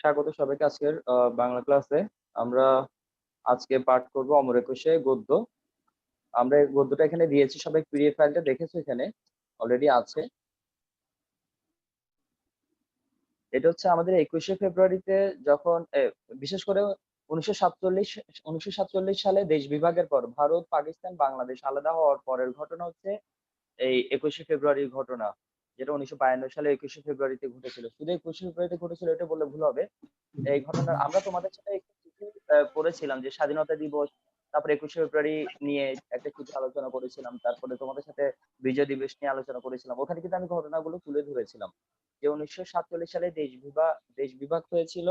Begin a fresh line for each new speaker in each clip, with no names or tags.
স্বাগত সবাইকে আজকের বাংলা ক্লাসে। আমরা আজকে পাঠ করব অমর একুশে গদ্য। আমরা গদ্যটা এখানে দিয়েছি সবাই পিডিএফ ফাইলটা দেখেছ এখানে অলরেডি আছে। এটা হচ্ছে আমাদের ২১শে ফেব্রুয়ারিতে যখন বিশেষ করে ১৯৪৭ ১৯৪৭ সালে দেশ বিভাগের পর ভারত, পাকিস্তান, বাংলাদেশ আলাদা হওয়ার পরের ঘটনা হচ্ছে এই ২১শে ফেব্রুয়ারির ঘটনা। যেটা ১৯৫২ সালে ২১শে ফেব্রুয়ারিতে ঘটেছিল। শুধু ২১শে ফেব্রুয়ারিতে ঘটেছিল এটা বললে ভুল হবে। এই ঘটনা আমরা তোমাদের সাথে চিঠি পড়েছিলাম যে স্বাধীনতা দিবস, তারপরে ২১শে ফেব্রুয়ারি নিয়ে একটা কিছু আলোচনা করেছিলাম। তারপরে তোমাদের সাথে বিজয় দিবস নিয়ে আলোচনা করেছিলাম। ওখানে কিন্তু আমি ঘটনাগুলো তুলে ধরেছিলাম। যে ১৯৪৭ সালে দেশ বিভাগ দেশ বিভাগ হয়েছিল।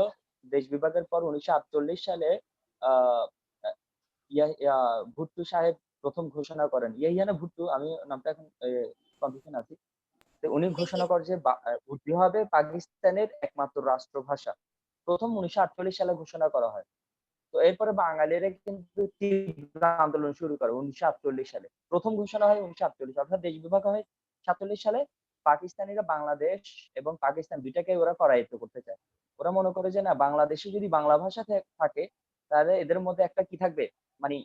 দেশ বিভাগের পর ১৯৪৮ সালে আ আ ইয়া ইয়া ভুট্টো সাহেব প্রথম ঘোষণা করেন। ইয়াহিয়া ভুট্টু আমি নামটা এখন কনফিউশন আছি। উনি ঘোষণা করে যে উর্দু হবে পাকিস্তানের একমাত্র রাষ্ট্রভাষা। ১ম ১৯৪৮ সালে ঘোষণা করা হয়। তো এরপরে বাঙালিরা কিন্তু তীব্র আন্দোলন শুরু করে ১৯৪৮ সালে। প্রথম ঘোষণা হয় ১৯৪৮ অর্থাৎ দেশ বিভাগ হয় ৪৭ সালে। পাকিস্তানিরা বাংলাদেশ এবং পাকিস্তান দুইটাকে ওরা করায়ত্ত করতে চায়। ওরা মনে করে যে না, বাংলাদেশে যদি বাংলা ভাষা থাকে, তাহলে এদের মধ্যে একটা কি থাকবে মানে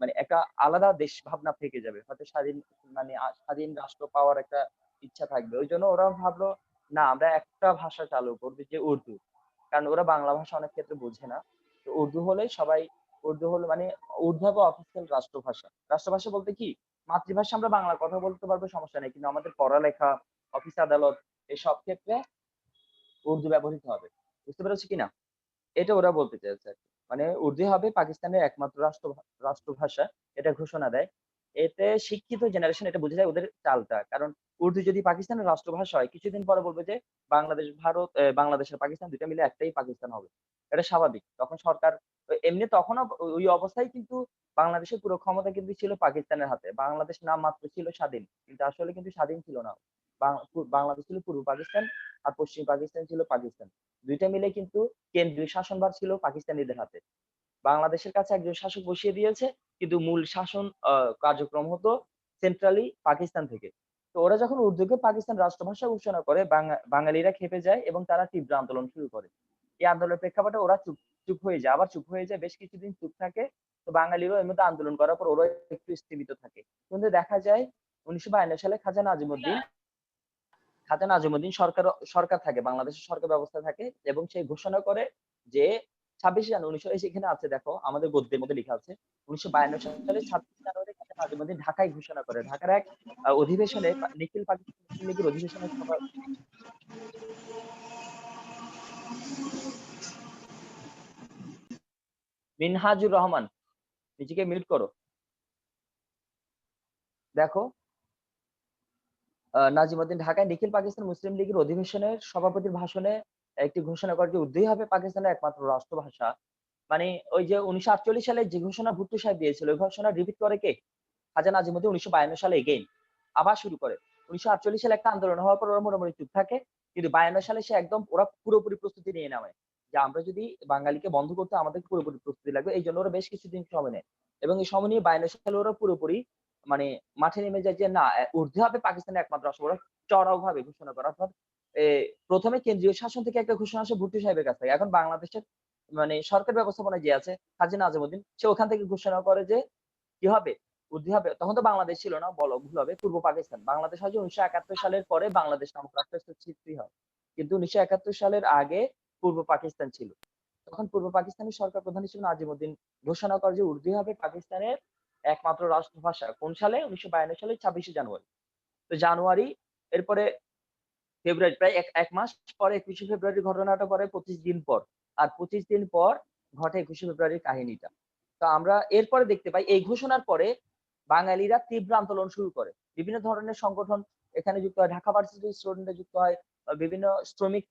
মানে একটা আলাদা দেশ ভাবনা থেকে যাবে। হয়তো স্বাধীন মানে স্বাধীন রাষ্ট্র পাওয়ার একটা ইচ্ছা থাকবে। ওই জন্য ওরা ভাবলো না আমরা একটা ভাষা চালু করব যে উর্দু। কারণ ওরা বাংলা ভাষা অনেক ক্ষেত্রে বোঝে না। তো উর্দু হলেই সবাই উর্দু হলো মানে উর্দু হবে অফিসিয়াল রাষ্ট্রভাষা। রাষ্ট্রভাষা বলতে কি? মাতৃভাষা আমরা বাংলা কথা বলতে পারব সমস্যা নেই। কিন্তু আমাদের পড়ালেখা, অফিস আদালত এসব ক্ষেত্রে উর্দু ব্যবহৃত হবে। বুঝতে পেরেছি কিনা? এটা ওরা বলতে আরকি। মানে উর্দু হবে পাকিস্তানের একমাত্র রাষ্ট্র রাষ্ট্রভাষা এটা ঘোষণা দেয়। এতে শিক্ষিত জেনারেশন এটা বুঝে যায় ওদের চালটা। কারণ উর্দু যদি পাকিস্তানের রাষ্ট্রভাষা হয় কিছুদিন পরে বলবে যে বাংলাদেশ, ভারত, বাংলাদেশ আর পাকিস্তান ২ টা মিলে একটাই পাকিস্তান হবে। এটা স্বাভাবিক। তখন সরকার এমনি তখনও ওই অবস্থায় কিন্তু বাংলাদেশের পুরো ক্ষমতা কিন্তু ছিল পাকিস্তানের হাতে। বাংলাদেশ নাম মাত্র ছিল স্বাধীন। কিন্তু আসলে কিন্তু স্বাধীন ছিল না। বাংলাদেশ ছিল পূর্ব পাকিস্তান আর পশ্চিম পাকিস্তান ছিল পাকিস্তান। ২ টা মিলে কিন্তু কেন্দ্রীয় শাসনভার ছিল পাকিস্তানিদের হাতে। বাংলাদেশের কাছে একজন শাসক বসিয়ে দিয়েছে, কিন্তু মূল শাসন কার্যক্রম হতো সেন্ট্রালি পাকিস্তান থেকে। তো ওরা যখন উর্দুকে পাকিস্তান রাষ্ট্রভাষা ঘোষণা করে বাঙালিরা ক্ষেপে যায় এবং তারা তীব্র আন্দোলন শুরু করে। এই আন্দোলনের প্রেক্ষাপটে ওরা চুপ চুপ হয়ে যায়। আবার চুপ হয়ে যায়, বেশ কিছুদিন চুপ থাকে। তো বাঙালিরাও এর মধ্যে আন্দোলন করার পর ওরা একটু স্থিমিত থাকে। কিন্তু দেখা যায় ১৯৫২ সালে খাজা নাজিমুদ্দিন খাজা নাজিমুদ্দিন সরকার সরকার থাকে, বাংলাদেশের সরকার ব্যবস্থা থাকে এবং সে ঘোষণা করে যে ২৬ জানুয়ারি ১৯০০ এখানে আছে, দেখো, আমাদের গদ্যের মধ্যে লেখা আছে। ১৯৫২ সালে ২৬ জানুয়ারি খাজা নাজিমুদ্দিন ঢাকায় ঘোষণা করে। ঢাকার এক অধিবেশনে নিখিল পাকিস্তান লীগের অধিবেশনে মিনহাজুর রহমান, নিজেকে মিউট করো। দেখো নাজিমুদ্দিন ঢাকায় নিখিল পাকিস্তান মুসলিম লীগের অধিবেশনের সভাপতির ভাষণে একটি ঘোষণা করে যে উর্দুই হবে পাকিস্তানের একমাত্র রাষ্ট্রভাষা। মানে ওই যে ১৯৪৮ সালে যে ঘোষণা ভুট্টো সাহেব দিয়েছিল, ওই ঘোষণা রিপিট করে কে? খাজা নাজিমুদ্দিন ১৯৫২ সালে এগেইন আবার শুরু করে। ১৯৪৮ সালে একটা আন্দোলন হওয়ার পর ওরা মোটামুটি চুপ থাকে। কিন্তু ৫২ সালে সে একদম ওরা পুরোপুরি প্রস্তুতি নিয়ে নেয়। যে আমরা যদি বাঙালিকে বন্ধ করতে আমাদেরকে পুরোপুরি প্রস্তুতি লাগবে। এই জন্য ওরা বেশ কিছুদিন সময় নেয়। এবং এই সময় নিয়ে ৫২ সালে ওরা পুরোপুরি মানে মাঠে নেমে যায় যে, না, এ হবে পাকিস্তানের একমাত্র রাষ্ট্র। ওরা চড়াওভাবে ঘোষণা করে। অর্থাৎ, এ ১ম এ কেন্দ্রীয় শাসন থেকে একটা ঘোষণা আসে ভুট্টো সাহেবের কাছ থেকে। এখন বাংলাদেশের মানে সরকার ব্যবস্থাপনায় যে আছে কাজী নাজিমুদ্দিন, সে ওখান থেকে ঘোষণা করে যে, কি হবে? উর্দু হবে। তখন তো বাংলাদেশ ছিল না, বলো, ভুল হবে, পূর্ব পাকিস্তান। বাংলাদেশ হয় যে ১৯৭১ সালের পরে বাংলাদেশ নামক রাষ্ট্রের সৃষ্টি হয়। কিন্তু ১৯৭১ সালের আগে পূর্ব পাকিস্তান ছিল। তখন পূর্ব পাকিস্তানের সরকার প্রধান হিসেবে নাজিমুদ্দিন ঘোষণা করে যে উর্দু হবে পাকিস্তানের একমাত্র রাষ্ট্রভাষা। কোন সালে? ১৯৫২ সালের ২৬শে জানুয়ারি। তো জানুয়ারি, এরপরে ফেব্রুয়ারি, প্রায় এক ১ মাস পরে ২১শে ফেব্রুয়ারির ঘটনাটা পরে ২৫ দিন পর। আর ২৫ দিন পর ঘটে ২১শে ফেব্রুয়ারির কাহিনীটা। তো আমরা এরপরে দেখতে পাই, এই ঘোষণার পরে বাঙালিরা তীব্র আন্দোলন শুরু করে। বিভিন্ন ধরনের সংগঠন এখানে যুক্ত হয়। ঢাকা ভার্সিটির স্টুডেন্টরা যুক্ত হয়। বিভিন্ন শ্রমিক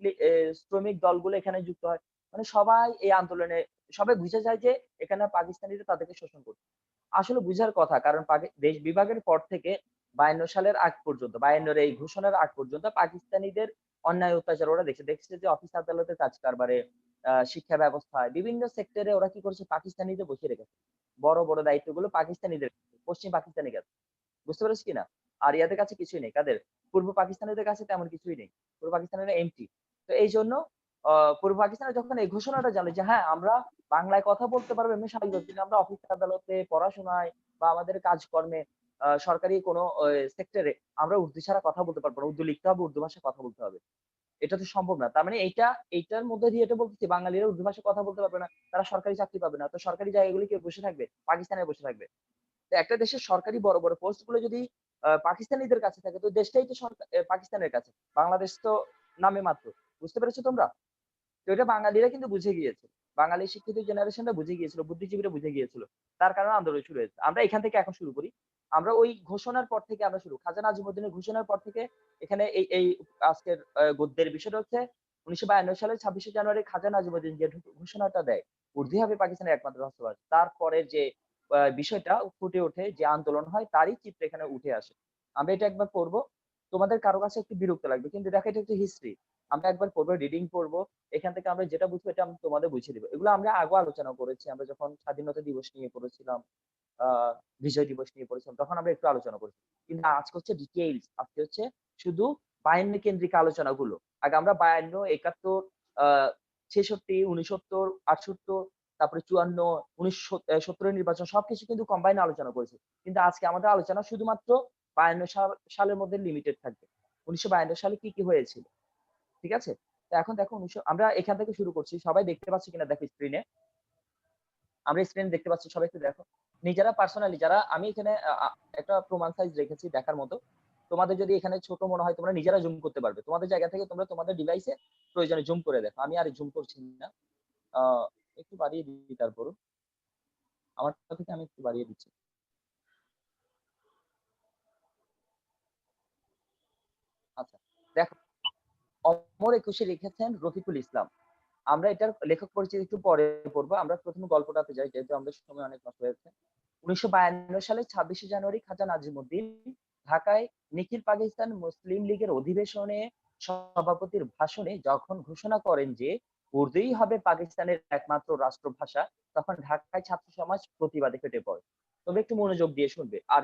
শ্রমিক দলগুলো এখানে যুক্ত হয়। মানে সবাই এই আন্দোলনে, সবাই বুঝে যায় যে এখানে পাকিস্তানিরা তাদেরকে শোষণ করছে। আসলে বুঝার কথা কারণ দেশ বিভাগের পর থেকে ৫২ সালের আগ পর্যন্ত ৫২ এর এই ঘোষণার আগ পর্যন্ত পাকিস্তানিদের অন্যায় অত্যাচার ওরা দেখছে। দেখছে যে অফিস আদালতে কাজ কারবারে, শিক্ষা ব্যবস্থায় বিভিন্ন সেক্টরে ওরা কি করেছে পাকিস্তানিদের বসিয়ে রেখেছে। বড়, বড় দায়িত্বগুলো পাকিস্তানিদের পশ্চিম পাকিস্তানের কাছে। বুঝতে পেরেছ কিনা? আর ইয়াদের কাছে কিছুই নেই। কাদের? পূর্ব পাকিস্তানিদের কাছে তেমন কিছুই নেই। পূর্ব পাকিস্তানিরা এমপি। তো এই জন্য পূর্ব পাকিস্তানে যখন এই ঘোষণাটা জানে যে হ্যাঁ আমরা বাংলায় কথা বলতে পারবে এমনি স্বাভাবিক কিন্তু আমরা অফিস আদালতে, পড়াশোনায় বা আমাদের কাজকর্মে সরকারি কোনো সেক্টরে আমরা উর্দু ছাড়া কথা বলতে পারব না। উর্দু লিখতে হবে, উর্দু ভাষায় কথা বলতে হবে। এটা তো সম্ভব না। তার মানে এইটা, এইটার মধ্যে দিয়ে এটা বলতেছি, বাঙালিরা উর্দু ভাষায় কথা বলতে পারবে না, তারা সরকারি চাকরি পাবে না। তো সরকারি জায়গাগুলি কেউ বসে থাকবে? পাকিস্তানে বসে থাকবে। তো একটা দেশের সরকারি বড় বড় পোস্টগুলো যদি পাকিস্তানিদের কাছে থাকে, তো দেশটাই তো পাকিস্তানের কাছে। বাংলাদেশ তো নামে মাত্র। বুঝতে পেরেছ তোমরা? তো এটা বাঙালিরা কিন্তু বুঝে গিয়েছে। বাঙালি শিক্ষিত জেনারেশনটা বুঝে গিয়েছিল, বুদ্ধিজীবীরা বুঝে গিয়েছিল। তার কারণে আন্দোলন শুরু হয়েছে। আমরা এখান থেকে এখন শুরু করি। আমরা ওই ঘোষণার পর থেকে আমরা শুরু। খাজা নাজিমুদ্দিনের ঘোষণার পর থেকে এখানে এই এই আজকের গদ্যের বিষয়টা হচ্ছে, উনিশশো বায়ান্ন সালের ছাব্বিশে জানুয়ারি খাজা নাজিমুদ্দিন যে ঘোষণাটা দেয়, উর্দু হবে পাকিস্তানের একমাত্র রাষ্ট্রভাষা তারপরে যে বিষয়টা ফুটে ওঠে, যে আন্দোলন হয়, তারই চিত্র এখানে উঠে আসে। আমরা এটা একবার পড়ব। তোমাদের কারও কাছে একটু বিরক্ত লাগবে, কিন্তু দেখো এটা একটু হিস্ট্রি আমরা একবার পড়ব রিডিং পড়ব, এখান থেকে আমরা যেটা বুঝব এটা আমি তোমাদের বুঝিয়ে দিব। এগুলো আমরা আগে আলোচনা করেছি, আমরা যখন স্বাধীনতা দিবস নিয়ে পড়েছিলাম, আহ, বিজয় দিবস নিয়ে পড়েছিলাম, তখন আমরা একটু আলোচনা করেছি। কিন্তু আজকে হচ্ছে ডিটেইলস আজকে হচ্ছে শুধু বায়ান্ন কেন্দ্রিক আলোচনাগুলো। আগে আমরা বায়ান্ন, একাত্তর, আহ, ছেষট্টি, উনসত্তর আটসত্তর তারপরে চুয়ান্ন, উনিশশো সত্তরের নির্বাচন, সবকিছু কিন্তু কম্বাইন আলোচনা করেছি। কিন্তু আজকে আমাদের আলোচনা শুধুমাত্র বায়ান্ন সাল, সালের মধ্যে লিমিটেড থাকবে। উনিশশো বায়ান্ন সালে কি কি হয়েছিল? ঠিক আছে? তো এখন দেখো উনিশশো, আমরা এখান থেকে শুরু করছি। সবাই দেখতে পাচ্ছি কিনা দেখো স্ক্রিনে আমরা স্ক্রিন দেখতে পাচ্ছি, সবাই একটু দেখো। নিজেরা পার্সোনালি যারা আমি এখানে একটা প্রমাণ সাইজ রেখেছি দেখার মতো, তোমাদের যদি এখানে ছোট মনে হয়, তোমরা নিজেরা জুম করতে পারবে। তোমাদের জায়গা থেকে তোমরা তোমাদের ডিভাইসে প্রয়োজনে জুম করে দেখো। আমি আর জুম করছি না। একটু বাড়িয়ে দিই তারপরও। আমার থেকে আমি একটু বাড়িয়ে দিচ্ছি আচ্ছা দেখো অমর একুশে লিখেছেন রফিকুল ইসলাম। আমরা এটার লেখক পরিচিতি একটু পরে পড়ব আমরা প্রথমে গল্পটাতে যাই, যেহেতু আমাদের সময় অনেক নষ্ট হয়েছে উনিশশো বায়ান্ন সালে ছাব্বিশে জানুয়ারি খাজা নাজিমুদ্দিন ঢাকায় নিখিল পাকিস্তান মুসলিম লীগের অধিবেশনে সভাপতির ভাষণে যখন ঘোষণা করেন যে উর্দুই হবে পাকিস্তানের একমাত্র রাষ্ট্রভাষা, তখন ঢাকায় ছাত্র সমাজ প্রতিবাদে ফেটে পড়ে। তবে একটু মনোযোগ দিয়ে শুনবে। আর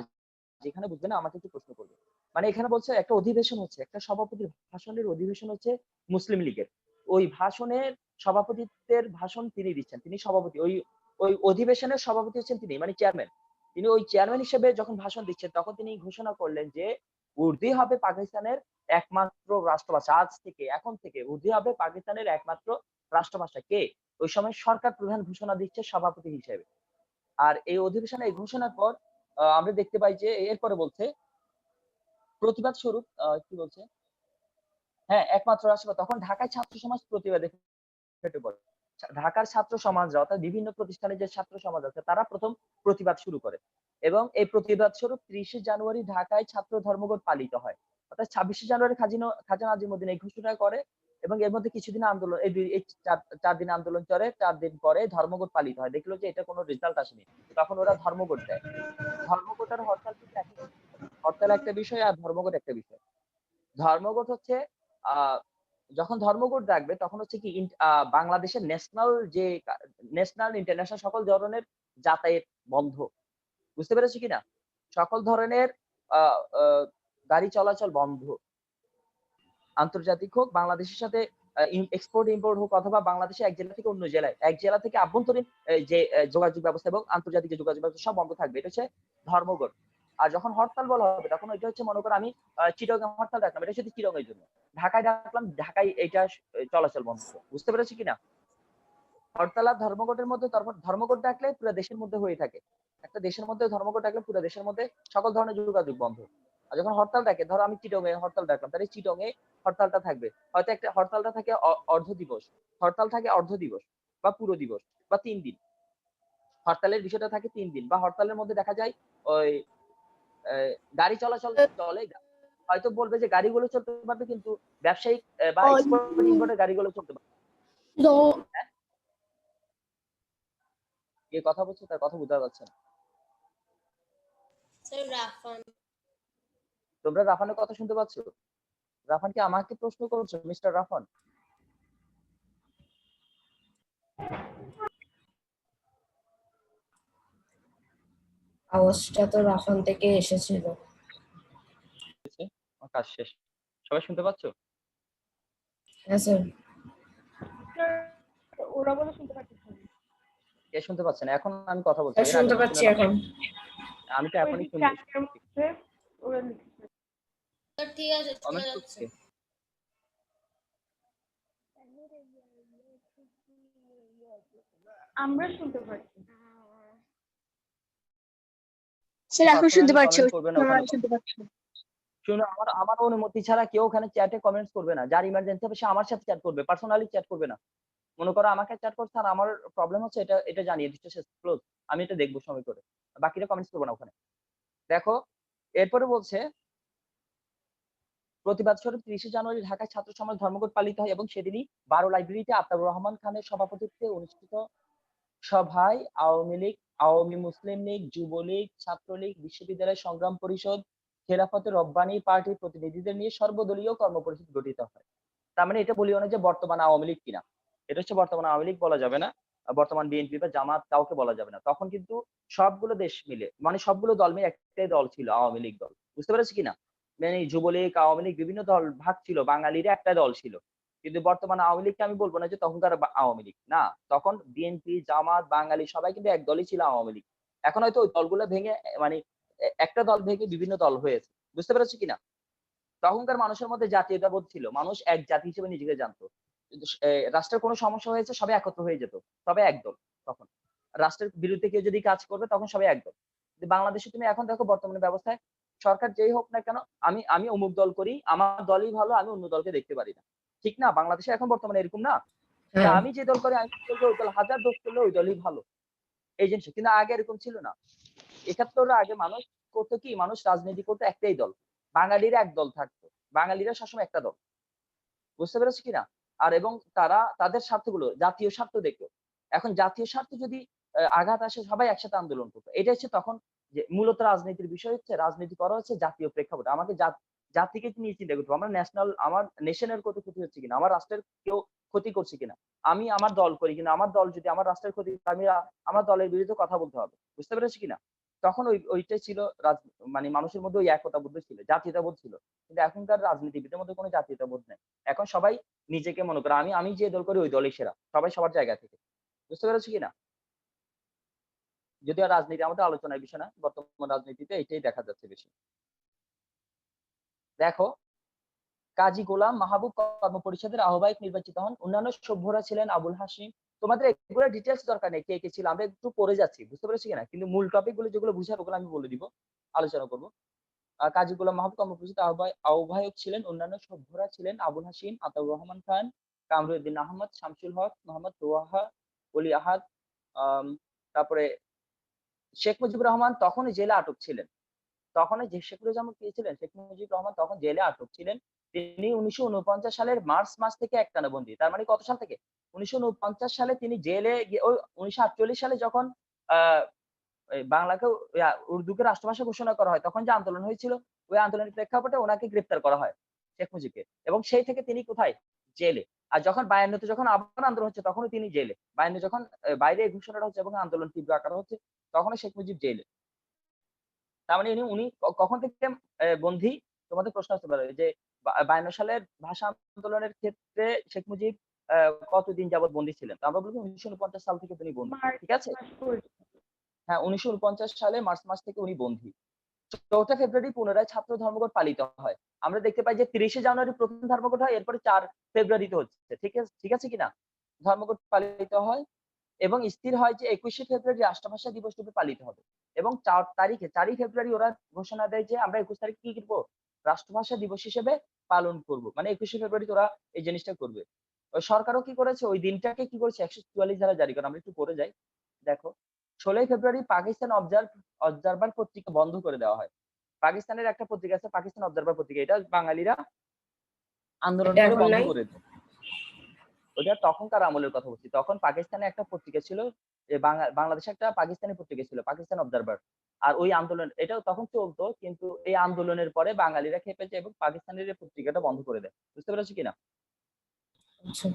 যেখানে বুঝবে না, আমাকে একটু প্রশ্ন করবে। মানে এখানে বলছে একটা অধিবেশন হচ্ছে, একটা সভাপতির ভাষণের অধিবেশন হচ্ছে মুসলিম লীগের। ওই ভাষণের সভাপতিত্বের ভাষণ তিনি দিচ্ছেন, তিনি সভাপতি। ওই ওই অধিবেশনের সভাপতি হচ্ছেন তিনি মানে চেয়ারম্যান তিনি ওই চেয়ারম্যান হিসেবে যখন ভাষণ দিচ্ছেন, তখন তিনি ঘোষণা করলেন যে উর্দু হবে পাকিস্তানের একমাত্র রাষ্ট্রভাষা। আজ থেকে, এখন থেকে উর্দু হবে পাকিস্তানের একমাত্র রাষ্ট্রভাষা। কে? ওই সময় সরকার প্রধান ঘোষণা দিচ্ছে সভাপতি হিসেবে। আর এই অধিবেশনে এই ঘোষণার পর আমরা দেখতে পাই যে এরপরে বলছে প্রতিবাদ স্বরূপ কি বলছে? হ্যাঁ একমাত্র রাষ্ট্র তখন ঢাকায় ছাত্র সমাজ প্রতিবাদে ফেটে পড়ে। ঢাকার ছাত্র সমাজরা অর্থাৎ বিভিন্ন প্রতিষ্ঠানের যে ছাত্র সমাজ আছে, তারা প্রথম প্রতিবাদ শুরু করে। এবং এই প্রতিবাদ স্বরূপ ত্রিশে জানুয়ারি ঢাকায় ছাত্র ধর্মঘট পালিত হয়। অর্থাৎ ছাব্বিশে জানুয়ারি খাজিনো খাজা নাজিমুদ্দিন এই ঘোষণা করে এবং এর মধ্যে কিছুদিন আন্দোলন, এই দুই, এই চার দিন আন্দোলন চলে, চার দিন পরে ধর্মঘট পালিত হয়। দেখল যে এটা কোনো রেজাল্ট আসেনি। তখন ওরা ধর্মঘট দেয়। ধর্মঘটের হরতাল কিন্তু। হরতাল একটা বিষয় আর ধর্মঘট একটা বিষয়। ধর্মঘট হচ্ছে যখন ধর্মঘট ডাকবে তখন হচ্ছে কি বাংলাদেশের ন্যাশনাল যে ন্যাশনাল ইন্টারন্যাশনাল সকল ধরনের যাতায়াত বন্ধ। বুঝতে পেরেছি কিনা? সকল ধরনের গাড়ি চলাচল বন্ধ। আন্তর্জাতিক হোক, বাংলাদেশের সাথে এক্সপোর্ট ইম্পোর্ট হোক, অথবা বাংলাদেশে এক জেলা থেকে অন্য জেলায়, এক জেলা থেকে আভ্যন্তরীণ যে যোগাযোগ ব্যবস্থা এবং আন্তর্জাতিক যে যোগাযোগ ব্যবস্থা সব বন্ধ থাকবে। এটা হচ্ছে ধর্মঘট আর যখন হরতাল বলা হবে, তখন এটা হচ্ছে মনে করো আমি চিটগাং হরতাল ডাকলাম এটা শুধু চিটগাং এর জন্য। ঢাকায় ডাকলাম ঢাকায় এটা চলাচল বন্ধ। বুঝতে পেরেছি কিনা? হরতাল আর ধর্মঘটের মধ্যে ধর্ম- ধর্মঘট ডাকলে পুরো দেশের মধ্যে হয়ে থাকে। একটা দেশের মধ্যে ধর্মঘট ডাকলে পুরো দেশের মধ্যে সকল ধরনের যোগাযোগ বন্ধ। আর যখন হরতাল ডাকে, ধরো আমি চিটং এ হরতাল ডাকলাম, তাহলে চিটং এ হরতালটা থাকবে। হয়তো একটা, হরতালটা থাকে অর্ধ দিবস। হরতাল থাকে অর্ধ দিবস বা পুরো দিবস বা তিন দিন। হরতালের বিষয়টা থাকে তিন দিন বা হরতালের মধ্যে দেখা যায় ওই গাড়ি চলাচল চলে হয়তো বলবে যে গাড়িগুলো চলতে পারবে কিন্তু ব্যবসায়িক বা এক্সপোর্ট ইম্পোর্টের গাড়িগুলো চলতে পারবে। কে কথা বলছে তার কথা বোঝা যাচ্ছে না। তোমরা রাফানের কথা শুনতে পাচ্ছ? রাফান কি আমাকে প্রশ্ন করছ মিস্টার রাফান?
আওয়াজটা তো রাফান থেকে এসেছিল।
কাজ শেষ। সবাই শুনতে পাচ্ছ?
হ্যাঁ স্যার।
ওরা বলে শুনতে পাচ্ছি। না।
কে শুনতে পাচ্ছে না? এখন আমি কথা বলছি।
শুনতে পাচ্ছি এখন।
আমি তো এখনই শুনতে
ওরা লিখেছে।
ঠিক আছে চলে যাচ্ছে
আমরা শুনতে পাচ্ছি।
স্যার এখন শুনতে পাচ্ছি। শুনতে পাচ্ছি
আমার আমার অনুমতি ছাড়া কেউ ওখানে চ্যাটে কমেন্টস করবে না। যার ইমার্জেন্সি হবে সে আমার সাথে চ্যাট করবে পার্সোনালি চ্যাট করবে না। মনে করো আমাকে চ্যাট করছে আর আমার প্রবলেম হচ্ছে এটা এটা জানিয়ে দিচ্ছে শেষ ক্লোজ আমি এটা দেখব সময় করে। বাকিরা কমেন্টস করব না ওখানে। দেখো এরপরে বলছে প্রতিবাদ স্বরূপ তিরিশে জানুয়ারি ঢাকায় ছাত্র সমাজ ধর্মঘট পালিত হয় এবং সেদিনই বারো লাইব্রেরিতে আতাউর রহমান খানের সভাপতিত্বে অনুষ্ঠিত সভায় আওয়ামী লীগ আওয়ামী মুসলিম লীগ, যুবলীগ, ছাত্রলীগ, বিশ্ববিদ্যালয় সংগ্রাম পরিষদ, খেলাফতে রব্বানি পার্টির প্রতিনিধিদের নিয়ে সর্বদলীয় কর্মপরিষদ গঠিত হয়। তার মানে এটা বলিও না যে বর্তমান আওয়ামী লীগ কিনা? এটা হচ্ছে বর্তমান আওয়ামী লীগ বলা যাবে না বর্তমান বিএনপি বা জামাত কাউকে বলা যাবে না। তখন কিন্তু সবগুলো দেশ মিলে মানে সবগুলো দল মিলে একটাই দল ছিল, আওয়ামী লীগ দল। বুঝতে পেরেছি কিনা? মানে যুবলীগ, আওয়ামী লীগ বিভিন্ন দল, ভাগ ছিল, বাঙালির একটা দল ছিল। কিন্তু বর্তমান আওয়ামী লীগকে আমি বলব না যে তখনকার বা- আওয়ামী লীগ, না। তখন বিএনপি জামাত, বাঙালি সবাই কিন্তু এক দলই ছিল আওয়ামী লীগ। এখন হয়তো ওই দলগুলো ভেঙে মানে একটা দল ভেঙে বিভিন্ন দল হয়েছে। বুঝতে পেরেছি কিনা? তখনকার মানুষের মধ্যে জাতীয়তাবোধ ছিল। মানুষ এক জাতি হিসেবে নিজেকে জানতো। রাষ্ট্রের কোনো সমস্যা হয়েছে, সবাই একত্র হয়ে যেত। সবাই একদল তখন। রাষ্ট্রের বিরুদ্ধে কেউ যদি কাজ করবে, তখন সবাই একদল। বাংলাদেশে তুমি এখন দেখো বর্তমানে ব্যবস্থায়, সরকার যেই হোক না কেন, আমি আমি অমুক দল করি, আমার দলই ভালো, আমি অন্য দলকে দেখতে পারি না। ঠিক না? বাংলাদেশে এখন বর্তমানে এরকম না?
হ্যাঁ।
আমি যে দল করি আমি ওই দল হাজার দোষ করলে ওই দলই ভালো। এই জিনিস কিন্তু আগে এরকম ছিল না। একাত্তরের আগে মানুষ করতো কি? মানুষ রাজনীতি করতো একটাই দল। বাঙালিরা এক দল থাকতো। বাঙালিরা সবসময় একটা দল। বুঝতে পেরেছি কিনা? আর এবং তারা তাদের স্বার্থগুলো জাতীয় স্বার্থ দেখতো এখন জাতীয় স্বার্থ যদি আঘাত আসে সবাই একসাথে আন্দোলন করতো। এটা হচ্ছে তখন যে মূলত রাজনীতির বিষয় হচ্ছে রাজনীতি করা হচ্ছে জাতীয় প্রেক্ষাপট। আমাকে জাত- জাতিকে নিয়ে চিন্তা করতে। আমার ন্যাশনাল আমার নেশনের কত ক্ষতি হচ্ছে কিনা, আমার রাষ্ট্রের কেউ ক্ষতি করছে কিনা? আমি আমার দল করি কিন্তু আমার দল যদি আমার রাষ্ট্রের ক্ষতি আমি আমার দলের বিরুদ্ধে কথা বলতে হবে। বুঝতে পেরেছি কিনা? তখন ওই, ওইটাই ছিল মানে মানুষের মধ্যে ওই একতা বোধ ছিল জাতীয়তা বোধ ছিল। কিন্তু এখনকার রাজনীতিবিদের মধ্যে কোনো জাতীয়তা বোধ নেই। এখন সবাই নিজেকে মনে করে, আমি আমি যে দল করি ওই দলই সেরা, সবাই সবার জায়গা থেকে। বুঝতে পেরেছি কিনা? যদিও রাজনীতি আমাদের আলোচনার বিষয় না, বর্তমান রাজনীতিতে এটাই দেখা যাচ্ছে বেশি। দেখো, কাজী গোলাম মাহবুব কর্ম পরিষদের আহ্বায়ক নির্বাচিত হন। অন্যান্য সভ্যরা ছিলেন আবুল হাসিম তোমাদের এগুলো ডিটেলস দরকার নেই, কে কে ছিল, আমরা একটু পড়ে যাচ্ছি, বুঝতে পেরেছি কিনা? কিন্তু মূল টপিকগুলো যেগুলো বুঝাবো, ওগুলো আমি বলে দিব, আলোচনা করব। কাজী গোলাম মাহবুব কর্ম পরিষদ আহ্বায়- আহ্বায়ক ছিলেন অন্যান্য সভ্যরা ছিলেন আবুল হাসিম আতাউর রহমান খান, কামরুদ্দিন আহমদ, শামসুল হক, মোহাম্মদ তোয়াহা অলি আহাদ তারপরে শেখ মুজিবুর রহমান তখনই জেলে আটক ছিলেন। তখনই যে শেখ মুজিবুর রহমান ছিলেন শেখ মুজিবুর রহমান তখন জেলে আটক ছিলেন। তিনি উনিশশো উনপঞ্চাশ সালের মার্চ মাস থেকে একটানা বন্দী। তার মানে কত সাল থেকে? উনিশশো উনপঞ্চাশ সালে তিনি জেলে ওই উনিশশো আটচল্লিশ সালে যখন বাংলাকে উর্দুকে রাষ্ট্রভাষা ঘোষণা করা হয়, তখন যে আন্দোলন হয়েছিল, ওই আন্দোলনের প্রেক্ষাপটে ওনাকে গ্রেপ্তার করা হয় শেখ মুজিবকে। এবং সেই থেকে তিনি কোথায়? জেলে। আর যখন বায়ান্নতে যখন আবার আন্দোলন হচ্ছে, তখনও তিনি জেলে। বায়ান্ন যখন বাইরে ঘোষণাটা হচ্ছে এবং আন্দোলন তীব্র আকার হচ্ছে, তখনও শেখ মুজিব জেলে। তার মানে উনি উনি কখন থেকে বন্দী তোমাদের প্রশ্ন আসতে পারে যে বায়ান্ন সালের ভাষা আন্দোলনের ক্ষেত্রে শেখ মুজিব কতদিন যাবত বন্দী ছিলেন? তো আমরা বলব উনিশশো উনপঞ্চাশ সাল থেকে তিনি বন্দী
মার্চ
ঠিক আছে? হ্যাঁ উনিশশো উনপঞ্চাশ সালে মার্চ মাস থেকে উনি বন্দী। চৌঠা ফেব্রুয়ারি পুনরায় ছাত্র ধর্মঘট পালিত হয়। আমরা দেখতে পাই যে তিরিশে জানুয়ারি প্রথম ধর্মঘট হয় এরপরে চার ফেব্রুয়ারিতে হচ্ছে ঠিক আছে ঠিক আছে কিনা? ধর্মঘট পালিত হয় এবং স্থির হয় যে একুশে ফেব্রুয়ারি রাষ্ট্রভাষা দিবস রূপে পালিত হবে। এবং চার তারিখে চারই ফেব্রুয়ারি ওরা ঘোষণা দেয় যে আমরা একুশ তারিখ কি করব? রাষ্ট্রভাষা দিবস হিসেবে পালন করব। মানে একুশে ফেব্রুয়ারি ওরা এই জিনিসটা করবে। ওই সরকারও কি করেছে? ওই দিনটাকে কি করেছে? একশো চুয়াল্লিশ ধারা জারি করে। আমরা একটু পড়ে যাই। দেখো ষোলোই ফেব্রুয়ারি পাকিস্তান অবজার্ভ অবজারভার পত্রিকা বন্ধ করে দেওয়া হয়। পাকিস্তানের একটা পত্রিকা আছে পাকিস্তান অবজারভার পত্রিকা। এটা বাঙালিরা আন্দোলন করে বন্ধ করে দেয়। ওটা তখনকার আমলের কথা বলছি। তখন পাকিস্তানে একটা পত্রিকা ছিল বাংলাদেশে একটা পাকিস্তানি পত্রিকা ছিল পাকিস্তান অবজারভার আর ওই আন্দোলন এটাও তখন চলতো কিন্তু এই আন্দোলনের পরে বাঙালিরা খেপেছে এবং পাকিস্তানের পত্রিকাটা বন্ধ করে দেয়। বুঝতে পেরেছ কিনা?
আচ্ছা।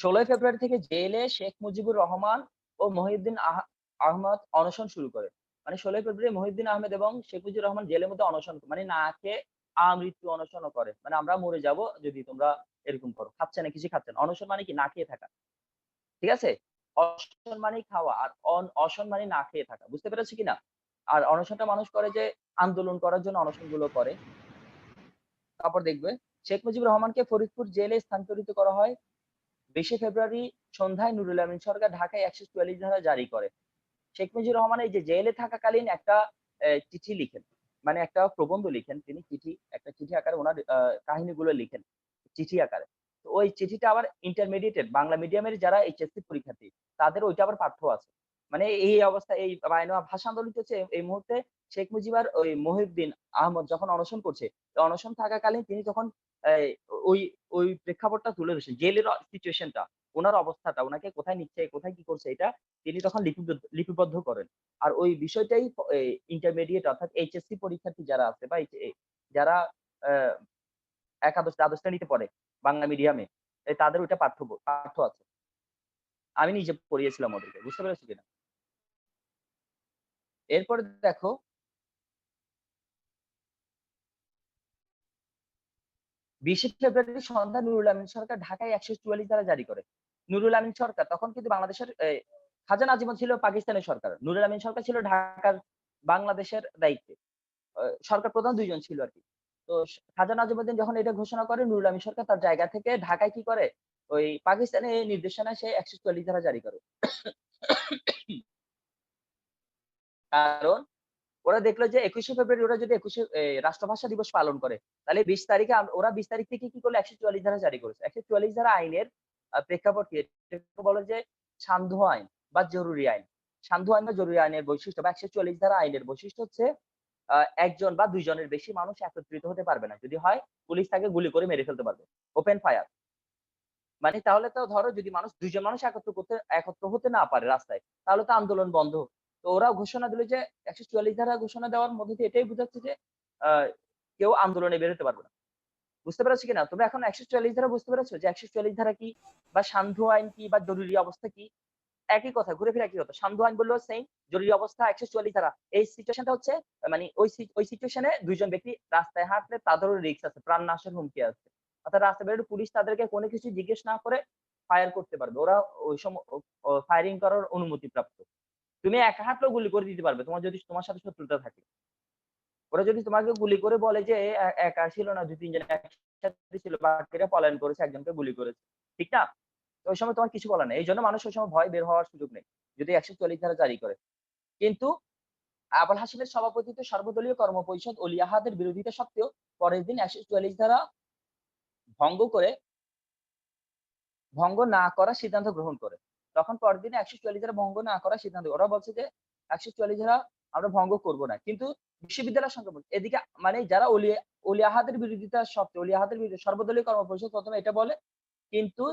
ষোলোই ফেব্রুয়ারি থেকে জেলে শেখ মুজিবুর রহমান ও মহিউদ্দিন আহ- আহমদ অনশন শুরু করে। মানে ষোলোই ফেব্রুয়ারি মহিউদ্দিন আহমেদ এবং শেখ মুজিবুর রহমান জেলের মধ্যে অনশন মানে না খেয়ে আমৃত্যু অনশনও করে। মানে আমরা মরে যাব যদি তোমরা এরকম করো। খাচ্ছে না কিছু খাচ্ছে না। অনশন মানে কি? না খেয়ে থাকা। ঠিক আছে? অসন মানে খাওয়া আর অন অসন মানে না খেয়ে থাকা। বুঝতে পেরেছ কিনা? আর অনশনটা মানুষ করে যে আন্দোলন করার জন্য অনশনগুলো করে। তারপর দেখবে, শেখ মুজিবুর রহমানকে ফরিদপুর জেলে স্থানান্তরিত করা হয় বিশে ফেব্রুয়ারি সন্ধ্যায় নুরুল আমিন সরকার ঢাকায় একশো চুয়াল্লিশ ধারা জারি করে। শেখ মুজিবুর রহমান এই যে জেলে থাকাকালীন একটা চিঠি লিখেন। মানে একটা প্রবন্ধ লিখেন। তিনি চিঠি, একটা চিঠি আকারে ওনার কাহিনীগুলো লিখেন। চিঠি আকারে। তো ওই চিঠিটা আবার ইন্টারমিডিয়েটের বাংলা মিডিয়ামের যারা এইচএসসি পরীক্ষার্থী, তাদের ওইটা আবার পাঠ্য আছে। মানে এই অবস্থা, এই বায়না ভাষা আন্দোলন হচ্ছে এই মুহূর্তে শেখ মুজিবার ওই মহিউদ্দিন আহমদ যখন অনশন করছে অনশন থাকাকালীন তিনি তখন ওই ওই প্রেক্ষাপটটা তুলে ধরেছেন। জেলের সিচুয়েশনটা ওনার অবস্থাটা, ওনাকে কোথায় নিচ্ছে, কোথায় কি করছে, এটা তিনি তখন লিপিবদ্ধ করেন। আর ওই বিষয়টাই ইন্টারমিডিয়েট অর্থাৎ এইচএসসি পরীক্ষার্থী যারা আছে বা যারা একাদশ দ্বাদশ শ্রেণীতে পড়ে বাংলা মিডিয়ামে তাদের ওইটা পাঠ্য পাঠ্য আছে। আমি নিজে পড়িয়েছিলাম ওদেরকে বুঝতে পেরেছ কিনা? এরপরে দেখো বিশে ফেব্রুয়ারি সন্ধ্যা নুরুল আমিন সরকার ঢাকায় একশো চুয়াল্লিশ ধারা জারি করে। নুরুল আমিন সরকার তখন কিন্তু বাংলাদেশের এই, খাজা নাজিমুদ্দিন ছিল পাকিস্তানের সরকার। নুরুল আমিন সরকার ছিল ঢাকার বাংলাদেশের দায়িত্বে। সরকার প্রধান দুইজন ছিল আর কি। তো খাজা নাজিমুদ্দিন যখন এটা ঘোষণা করে, নুরুল আমিন সরকার তার জায়গা থেকে ঢাকায় কি করে? ওই পাকিস্তানের নির্দেশনায় সে একশো চুয়াল্লিশ ধারা জারি করে। কারণ ওরা দেখল যে একুশে ফেব্রুয়ারি ওরা যদি একুশে রাষ্ট্রভাষা দিবস পালন করে, তাহলে বিশ তারিখে ওরা বিশ তারিখ থেকে কি করল? একশো চুয়াল্লিশ ধারা জারি করেছে। একশো চুয়াল্লিশ ধারা আইনের প্রেক্ষাপট কি? বলে যে সান্ধ্য আইন বা জরুরি আইন। সান্ধ্য আইন বা জরুরি আইনের বৈশিষ্ট্য বা একশো চুয়াল্লিশ ধারা আইনের বৈশিষ্ট্য হচ্ছে একজন বা দুইজনের বেশি মানুষ একত্রিত হতে পারবে না। যদি হয়, পুলিশ তাকে গুলি করে মেরে ফেলতে পারবে। ওপেন ফায়ার মানে তাহলে তো ধরো যদি মানুষ, দুইজন মানুষ একত্র করতে, একত্র হতে না পারে রাস্তায়, তাহলে তো আন্দোলন বন্ধ। তো ওরা ঘোষণা দিল যে, একশো চুয়াল্লিশ ধারা ঘোষণা দেওয়ার মধ্যে এটাই বোঝাচ্ছে যে কেউ আন্দোলনে বেরোতে পারবে না। বুঝতে পেরেছ কিনা? তোমরা এখন একশো চুয়াল্লিশ ধারা বুঝতে পেরেছ যে, একশো চুয়াল্লিশ ধারা কি বা সান্ধ্য আইন কি বা জরুরি অবস্থা কি? একই কথা, ঘুরে ফিরে একই কথা। সান্ধ্য আইন বললেও সেম জরুরি অবস্থা একশো চুয়াল্লিশ ধারা এই সিচুয়েশনটা হচ্ছে মানে ওই ওই সিচুয়েশনে দুইজন ব্যক্তি রাস্তায় হাঁটলে তাদেরও রিস্ক আছে প্রাণ নাশের হুমকি আছে। অর্থাৎ রাস্তায় বেরোলে পুলিশ তাদেরকে কোনো কিছু জিজ্ঞেস না করে ফায়ার করতে পারবে। ওরা ওই সময় ফায়ারিং করার অনুমতি প্রাপ্ত তুমি একা হাঁটলেও গুলি করে দিতে পারবে, তোমার যদি, তোমার সাথে শত্রুতা থাকে। ওরা যদি তোমাকে গুলি করে বলে যে একা ছিল না, দুই, তিনজন একসাথে ছিল, বাকিরা পলায়ন করেছে, একজনকে গুলি করেছে। ঠিক না? ওই সময় তোমার কিছু বলা নেই। এই জন্য মানুষ ওই সময় ভয় বের হওয়ার সুযোগ নেই, যদি একশো চল্লিশ ধারা জারি করে। কিন্তু আবুল হাসিমের সভাপতিত্বে সর্বদলীয় কর্ম পরিষদ অলি আহাদের বিরোধিতা সত্ত্বেও পরের দিন একশো চুয়াল্লিশ ধারা ভঙ্গ করে ভঙ্গ না করার সিদ্ধান্ত গ্রহণ করে। তখন পরের দিনে একশো চুয়াল্লিশ ধারা ভঙ্গ না করার সিদ্ধান্ত, ওরা বলছে যে একশো চুয়াল্লিশ ধারা আমরা ভঙ্গ করব না। কিন্তু বিশ্ববিদ্যালয় বলছে। এদিকে মানে যারা অলি অলি আহাদের বিরোধিতা সত্ত্বে অলি আহাদের বিরুদ্ধে সর্বদলীয় কর্ম পরিষদ প্রথমে এটা বলে, কিন্তু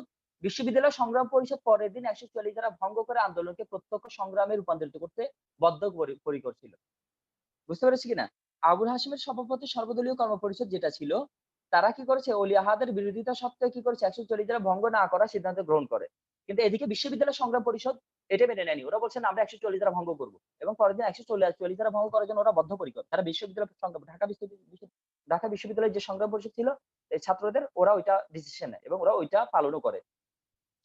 বিশ্ববিদ্যালয় সংগ্রাম পরিষদ পরের দিন একশো চুয়াল্লিশ ধারা ভঙ্গ করে আন্দোলনকে প্রত্যক্ষ সংগ্রামে রূপান্তরিত করতে বদ্ধ পরিকর ছিল বুঝতে পেরেছি কিনা? আবুল হাসিমের সভাপতি সর্বদলীয় কর্ম পরিষদ যেটা ছিল, তারা কি করেছে? অলি আহাদের বিরোধিতা সত্ত্বেও কি করেছে? একশো চল্লিশ ধারা ভঙ্গ না করার সিদ্ধান্ত গ্রহণ করে। কিন্তু এদিকে বিশ্ববিদ্যালয় সংগ্রাম পরিষদ এটা মেনে নেয়নি। ওরা বলছেন আমরা একশো চল্লিশ ধারা ভঙ্গ করব। এবং পরের দিন একশো চল্লিশ চল্লিশ ধারা ভঙ্গ করার জন্য ওরা বদ্ধপরিকর। তারা বিশ্ববিদ্যালয় সংগ্রাম, ঢাকা বিশ্ববিদ্যালয় ঢাকা বিশ্ববিদ্যালয়ের যে সংগ্রাম পরিষদ ছিল ছাত্রদের ওরা ওইটা ডিসিশন নেয় এবং ওরা ওইটা পালনও করে।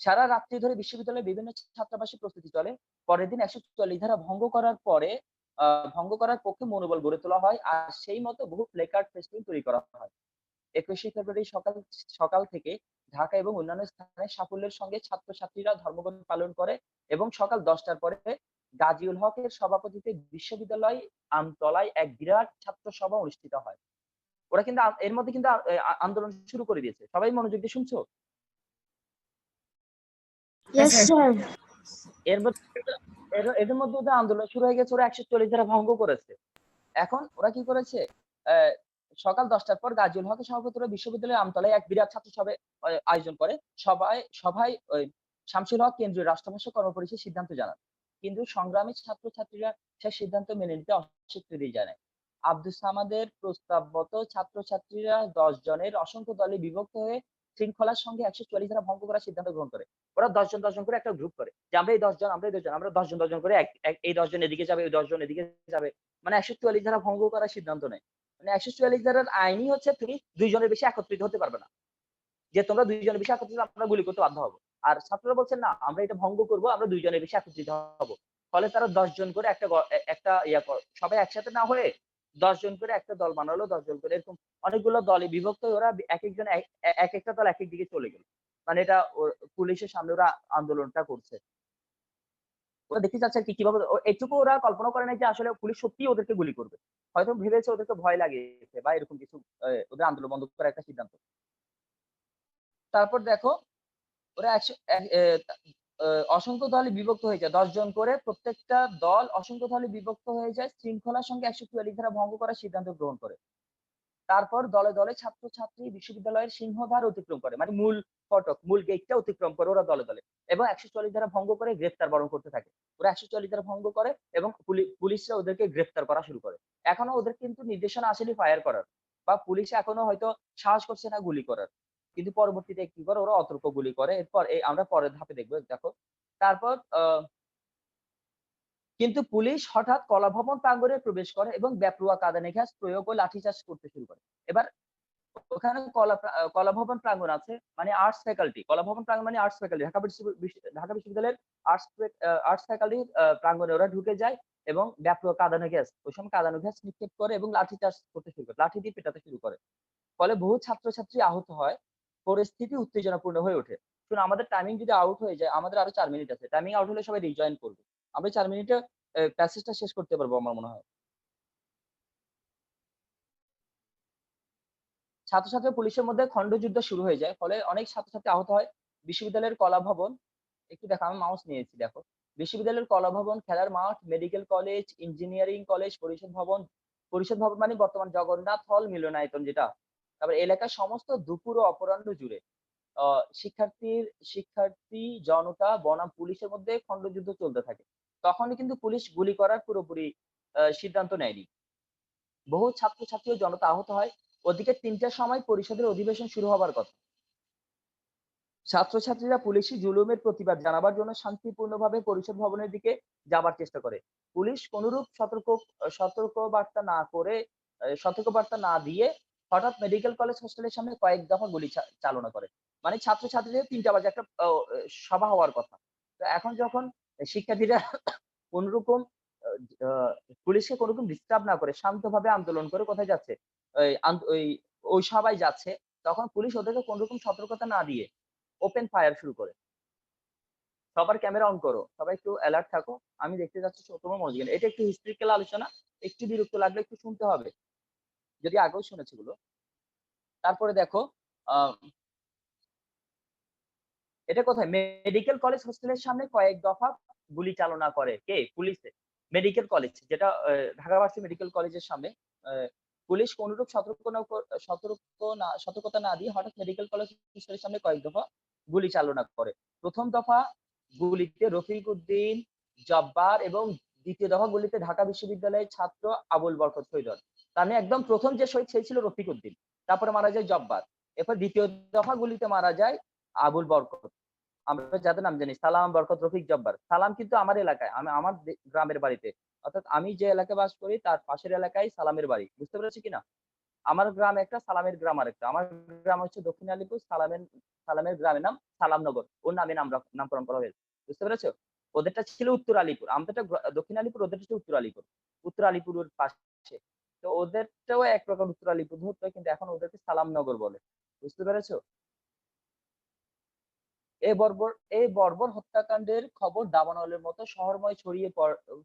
সারা রাত্রি ধরে বিশ্ববিদ্যালয়ের বিভিন্ন ছাত্রাবাসী প্রস্তুতি চলে। পরের দিন একশো চল্লিশ ধারা ভঙ্গ করার পরে ভঙ্গ করার পক্ষে মনোবল গড়ে তোলা হয় আর সেই মতো বহু প্লেকার্ড ফেস্টুন তৈরি করা হয়। একুশে ফেব্রুয়ারি সকাল সকাল থেকে ঢাকা এবং অন্যান্য স্থানে সাফল্যের সঙ্গে ছাত্রছাত্রীরা ধর্মঘট পালন করে এবং সকাল দশটার পরে গাজীউল হকের সভাপতিতে বিশ্ববিদ্যালয় আমতলায় এক বিরাট ছাত্র সভা অনুষ্ঠিত হয়। ওরা কিন্তু এর মধ্যে কিন্তু আন্দোলন শুরু করে দিয়েছে। সবাই মনোযোগ দিয়ে শুনছো. এর মধ্যে এর- মধ্যে ওদের আন্দোলন শুরু হয়ে গেছে ওরা একশো চল্লিশ ধারা ভঙ্গ করেছে। এখন ওরা কি করেছে? সকাল দশটার পর গাজীউল হকের সভাপতিরা বিশ্ববিদ্যালয়ের আমতলায় এক বিরাট ছাত্র সভা আহ, আয়োজন করে। সবাই সভায় শামসুল হক কেন্দ্রীয় রাষ্ট্রভাষা কর্মপরিষদ সিদ্ধান্ত জানান। কিন্তু সংগ্রামী ছাত্রছাত্রীরা সে সিদ্ধান্ত মেনে নিতে অস্বীকৃতি জানায়। আব্দুল সামাদের প্রস্তাব প্রস্তাবগত ছাত্রছাত্রীরা দশ জনের অসংখ্য দলে বিভক্ত হয়ে শৃঙ্খলার সঙ্গে একশো চল্লিশ ধারা ভঙ্গ করার সিদ্ধান্ত গ্রহণ করে। ওরা দশজন দশজন করে একটা গ্রুপ করে। যে আমরা এই দশজন আমরা এই দশজন আমরা দশজন দশজন করে এই দশজন এদিকে যাবে ওই দশজন এদিকে যাবে। মানে একশো চুয়াল্লিশ ধারা ভঙ্গ করার সিদ্ধান্ত নেয়। মানে একশো চুয়াল্লিশ ধারার আইনই হচ্ছে তুমি দুইজনের বেশি একত্রিত হতে পারবে না। যে তোমরা দুইজনের বেশি একত্রিত, আমরা গুলি করতে বাধ্য হব। আর ছাত্ররা বলছেন না, আমরা এটা ভঙ্গ করব, আমরা দুইজনের বেশি একত্রিত হব। ফলে তারা দশ জন করে একটা একটা ইয়া সবাই একসাথে না হয়ে দশ জন করে একটা দল বানালো, দশ জন করে এরকম অনেকগুলো দলে বিভক্ত ওরা এক একজন এক, এক- এক একটা দল এক এক দিকে চলে গেল। মানে এটা পুলিশের সামনে ওরা আন্দোলনটা করছে। ওরা দেখতে চাচ্ছে কি, কীভাবে এটুকু ওরা কল্পনা করে না যে আসলে পুলিশ সত্যি ওদেরকে গুলি করবে। হয়তো ভেবেছে ওদেরকে ভয় লাগিয়েছে বা এরকম কিছু ওদের আন্দোলন বন্ধ করার একটা সিদ্ধান্ত। তারপর দেখো, ওরা অসংখ্য দলে বিভক্ত হয়ে যায়। দশ জন করে প্রত্যেকটা দল অসংখ্য দলে বিভক্ত হয়ে যায়, শৃঙ্খলার সঙ্গে একশো চুয়াল্লিশ ধারা ভঙ্গ করার সিদ্ধান্ত গ্রহণ করে। তারপর দলে দলে ছাত্র ছাত্রী বিশ্ববিদ্যালয়ের সিংহদ্বার অতিক্রম করে মানে মূল ফটক, মূল গেটটা অতিক্রম করে ওরা দলে দলে। এবং একশো চল্লিশ ধারা ভঙ্গ করে গ্রেফতার বরণ করতে থাকে। ওরা একশো চল্লিশ ধারা ভঙ্গ করে এবং পুলি- পুলিশরা ওদেরকে গ্রেফতার করা শুরু করে। এখনও ওদের কিন্তু নির্দেশনা আসেনি ফায়ার করার, বা পুলিশ এখনও হয়তো সাহস করছে না গুলি করার। কিন্তু পরবর্তীতে কি করে? ওরা অতর্ক গুলি করে। এরপর এই আমরা পরের ধাপে দেখব, দেখো। তারপর কিন্তু পুলিশ হঠাৎ কলাভবন প্রাঙ্গণে প্রবেশ করে এবং ব্যাপরুয়া কাঁদানে গ্যাস প্রয়োগ ও লাঠিচার্জ করতে শুরু করে। এবার ওখানে কলা কলাভবন প্রাঙ্গণ আছে মানে আর্টস ফ্যাকাল্টি। কলাভবন প্রাঙ্গণ মানে আর্টস ফ্যাকাল্টি। ঢাকা ঢাকা বিশ্ববিদ্যালয়ের আর্টস আর্টস ফ্যাকাল্টি প্রাঙ্গণে ওরা ঢুকে যায় এবং ব্যাপরুয়া কাঁদানো গ্যাস ওই সময় কাঁদানো গ্যাস নিক্ষেপ করে এবং লাঠি লাঠিচার্জ করতে শুরু করে, লাঠি দিয়ে পেটাতে শুরু করে। ফলে বহু ছাত্রছাত্রী আহত হয়। পরিস্থিতি উত্তেজনাপূর্ণ হয়ে ওঠে। শুনুন, আমাদের টাইমিং যদি আউট হয়ে যায়, আমাদের আরও চার মিনিট আছে। টাইমিং আউট হলে সবাই রিজয়েন করবে। আমরা চার মিনিটে প্যাসেজটা শেষ করতে পারব আমার মনে হয়। ছাত্রছাত্রী পুলিশের মধ্যে খণ্ডযুদ্ধ শুরু হয়ে যায়, ফলে অনেক ছাত্রছাত্রী আহত হয়। বিশ্ববিদ্যালয়ের কলা ভবন, একটু দেখো আমি মাউস নিয়েছি, দেখো। বিশ্ববিদ্যালয়ের কলা ভবন, খেলার মাঠ মেডিকেল কলেজ ইঞ্জিনিয়ারিং কলেজ পরিষদ ভবন। পরিষদ ভবন মানে বর্তমান জগন্নাথ হল মিলনায়তন যেটা। তারপর এলাকার সমস্ত দুপুর ও অপরাহ্ন জুড়ে শিক্ষার্থীর, শিক্ষার্থী জনতা, বনাম পুলিশের মধ্যে খণ্ডযুদ্ধ চলতে থাকে। তখনই কিন্তু পুলিশ গুলি করার পুরোপুরি সিদ্ধান্ত নেয়নি। বহু ছাত্রছাত্রী ও জনতা আহত হয়। ওদিকে তিনটার সময় পরিষদের অধিবেশন শুরু হবার কথা। ছাত্রছাত্রীরা পুলিশি জুলুমের প্রতিবাদ জানাবার জন্য শান্তিপূর্ণভাবে পরিষদ ভবনের দিকে যাবার চেষ্টা করে। পুলিশ কোনরূপ সতর্ক সতর্ক বার্তা না করে সতর্ক বার্তা না দিয়ে হঠাৎ মেডিকেল কলেজ হোস্টেলের সামনে কয়েক দফা গুলি চালনা করে। মানে ছাত্রছাত্রীদের তিনটা বাজে একটা সভা হওয়ার কথা। তো এখন যখন শিক্ষার্থীরা কোনরকম পুলিশকে কোনরকম ডিস্টার্ব না করে শান্তভাবে আন্দোলন করে কোথায় যাচ্ছে, ওই সবাই যাচ্ছে, তখন পুলিশ ওদেরকে কোনোরকম সতর্কতা না দিয়ে ওপেন ফায়ার শুরু করে। সবার ক্যামেরা অন করো, সবাই একটু অ্যালার্ট থাকো, আমি দেখতে যাচ্ছি তোমার মনোযোগ এটা একটু হিস্ট্রিক্যাল আলোচনা, একটু বিরক্ত লাগলে একটু শুনতে হবে। যদি আগেও শুনেছি গুলো তারপরে দেখো এটা কোথায়? মেডিকেল কলেজ হোস্টেলের সামনে কয়েক দফা গুলি চালনা করে। কে? পুলিশে। মেডিকেল কলেজ যেটা ঢাকা ভার্সিটি মেডিকেল কলেজের সামনে। পুলিশ কোনরূপ সতর্ক না সতর্ক না, সতর্কতা না দিয়ে হঠাৎ মেডিকেল কলেজ হোস্টেলের সামনে কয়েক দফা গুলি চালনা করে। প্রথম দফা গুলিতে রফিক উদ্দিন, জব্বার এবং দ্বিতীয় দফা গুলিতে ঢাকা বিশ্ববিদ্যালয়ের ছাত্র আবুল বরকত শহীদ তার একদম প্রথম যে শহীদ সেই ছিল রফিক উদ্দিন তারপরে মারা যায় জব্বার, এরপর দ্বিতীয় দফা গুলিতে মারা যায় আবুল বরকত। আমরা যাদের নাম জানি, সালাম, বরকত, রফিক, জব্বার। সালাম কিন্তু আমার এলাকায়, আমি আমার গ্রামের বাড়িতে। অর্থাৎ আমি যে এলাকায় বাস করি, তার পাশের এলাকায় সালামের বাড়ি। বুঝতে পেরেছি কিনা? আমার গ্রাম একটা সালামের গ্রাম আর একটা আমার গ্রাম হচ্ছে দক্ষিণ আলিপুর, সালামের সালামের গ্রামের নাম সালামনগর। ওর নামে নাম নামকরণ করা হয়েছে। বুঝতে পেরেছ? ওদেরটা ছিল উত্তর আলিপুর। আমাদেরটা দক্ষিণ আলিপুর, ওদেরটা ছিল উত্তর আলিপুর। উত্তর আলিপুরের পাশে তো ওদেরটাও এক প্রকার উত্তর ধরতো কিন্তু এখন ওদেরকে সালামনগর বলে। বুঝতে পেরেছ? এই বর্বর এই বর্বর হত্যাকাণ্ডের খবর দাবানলের মতো শহরময় ছড়িয়ে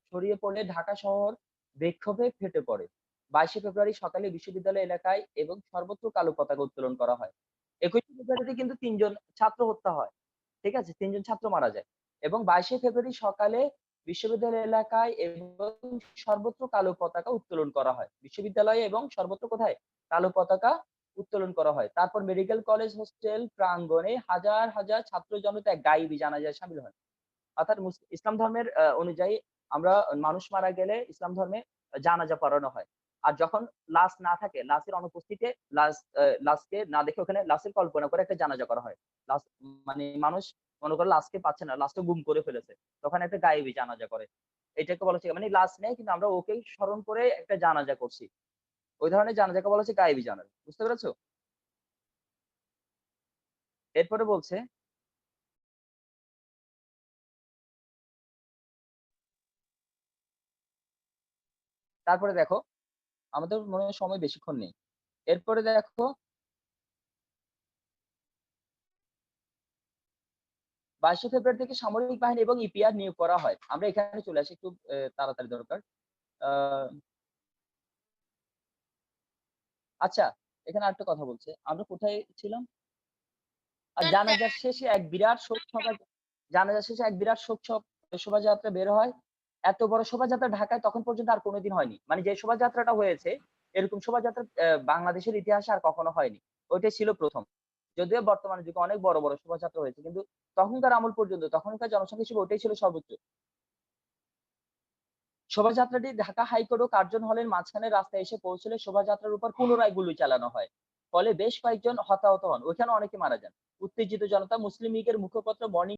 ছড়িয়ে পড়লে ঢাকা শহর বিক্ষোভে ফেটে পড়ে। বাইশে ফেব্রুয়ারি সকালে বিশ্ববিদ্যালয় এলাকায় এবং সর্বত্র কালো পতাকা উত্তোলন করা হয়। একুশে ফেব্রুয়ারিতে কিন্তু তিনজন ছাত্র হত্যা হয়, ঠিক আছে? তিনজন ছাত্র মারা যায়। এবং বাইশে ফেব্রুয়ারি সকালে বিশ্ববিদ্যালয় এলাকায় এবং সর্বত্র কালো পতাকা উত্তোলন করা হয়। বিশ্ববিদ্যালয়ে এবং সর্বত্র কোথায়? কালো পতাকা উত্তোলন করা হয়। তারপর মেডিকেল কলেজ, হোস্টেল, প্রাঙ্গণে হাজার হাজার ছাত্র জনতা গাইবি জানাজায় সামিল হয়। অর্থাৎ ইসলাম ধর্মের অনুযায়ী আমরা মানুষ মারা গেলে ইসলাম ধর্মে জানাজা পড়ানো হয়। আর যখন লাশ না থাকে, লাশের অনুপস্থিতিতে লাশ লাশকে না দেখে ওখানে লাশের কল্পনা করে একটা জানাজা করা হয়। লাশ মানে মানুষ মনে করে লাশকে পাচ্ছে না লাশটা গুম করে ফেলেছে। তখন একটা গায়েবী জানাজা করে। এটাকে বলা হচ্ছে মানে লাশ নেই, কিন্তু আমরা ওকেই স্মরণ করে একটা জানাজা করছি। ওই ধরনের জানাজাকে বলা হচ্ছে গায়েবী জানাজা, বুঝতে পেরেছ? এরপরে বলছে, তারপরে দেখো, আমাদের মনে হয় সময় বেশিক্ষণ নেই। এরপরে দেখো বাইশে ফেব্রুয়ারি থেকে সামরিক বাহিনী এবং ইপিআর নিয়োগ করা হয়। আমরা এখানে চলে আসি একটু তাড়াতাড়ি দরকার। আচ্ছা এখানে আরেকটা কথা বলছে। আমরা কোথায় ছিলাম? আর জানাজার শেষে এক বিরাট শোক সভা জানাজার শেষে এক বিরাট শোক শোভাযাত্রা বের হয়। এত বড় শোভাযাত্রা ঢাকায় তখন পর্যন্ত আর কোনোদিন হয়নি। মানে যে শোভাযাত্রাটা হয়েছে এরকম শোভাযাত্রা আহ, বাংলাদেশের ইতিহাসে আর কখনো হয়নি। ওইটাই ছিল প্রথম। যদিও বর্তমানে যুগে অনেক বড় বড় শোভাযাত্রা হয়েছে, কিন্তু তখনকার আমল পর্যন্ত, তখনকার জনসংখ্যা হিসেবে ওটাই ছিল সর্বোচ্চ। শোভাযাত্রাটি ঢাকা হাইকোর্ট ও কার্জন হলের মাঝখানে রাস্তায় এসে পৌঁছলে শোভাযাত্রার উপর পুনরায় গুলি চালানো হয়। ফলে বেশ কয়েকজন হতাহত হন। ওইখানে অনেকে মারা যান। উত্তেজিত জনতা মুসলিম লীগের মুখপত্র মর্নিং